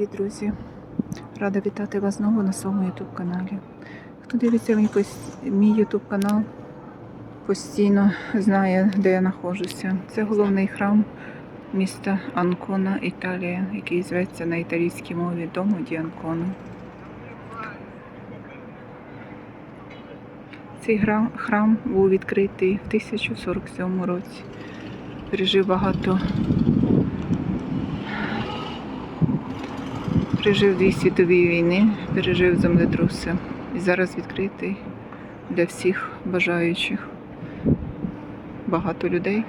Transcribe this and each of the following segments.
Друзі! Рада вітати вас знову на своєму YouTube каналі. Хто дивиться мій, мій YouTube канал, постійно знає, де я знаходжуся. Це головний храм міста Анкона, Італія, який зветься на італійській мові Дому ді Анкона. Цей храм був відкритий в 1047 році. Пережив багато Пережив дві світові війни, пережив землетруси. І зараз відкритий для всіх бажаючих. Багато людей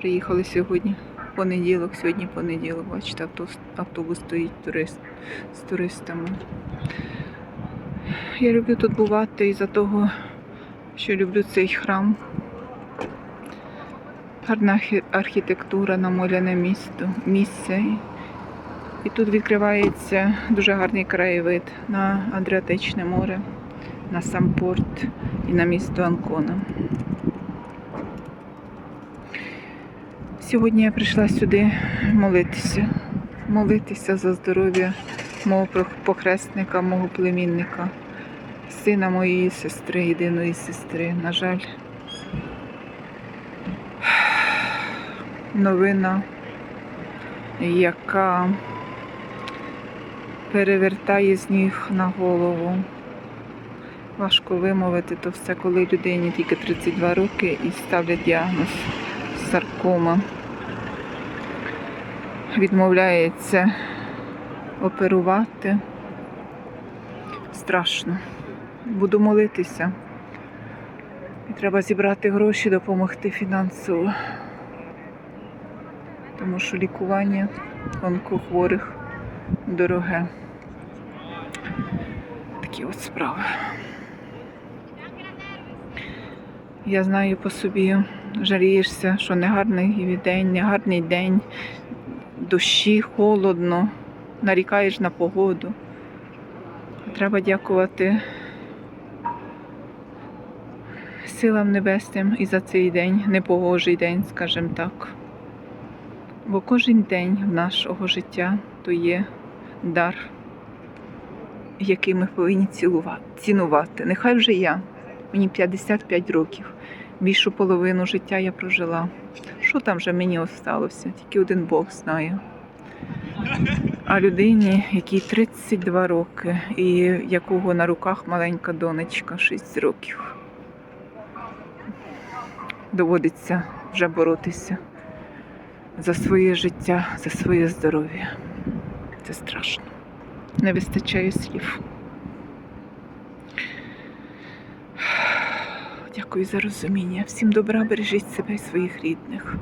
приїхали сьогодні. Понеділок, сьогодні понеділок. Бачите, автобус, автобус стоїть турист, з туристами. Я люблю тут бувати із-за того, що люблю цей храм. Гарна архітектура, намоляне місто, місце. І тут відкривається дуже гарний краєвид на Адріатичне море, на сам порт і на місто Анкона. Сьогодні я прийшла сюди молитися, молитися за здоров'я мого похресника, мого племінника, сина моєї сестри, єдиної сестри. На жаль, новина, яка перевертає з ніг на голову. Важко вимовити то все, коли людині тільки 32 роки і ставлять діагноз саркома. Відмовляється оперувати. Страшно. Буду молитися. І треба зібрати гроші, допомогти фінансово. Тому що лікування онкохворих дороге. Такі от справи. Я знаю по собі, жалієшся, що негарний день, негарний день, дощі, холодно, нарікаєш на погоду. Треба дякувати силам небесним і за цей день, непогожий день, скажімо так. Бо кожен день нашого життя то є дар, який ми повинні цілувати, цінувати. Нехай вже я, мені 55 років, більшу половину життя я прожила. Що там вже мені осталося? Тільки один Бог знає. А людині, якій 32 роки, і якого на руках маленька донечка 6 років. Доводиться вже боротися за своє життя, за своє здоров'я. Це страшно. Не вистачає слів. Дякую за розуміння. Всім добра, бережіть себе і своїх рідних.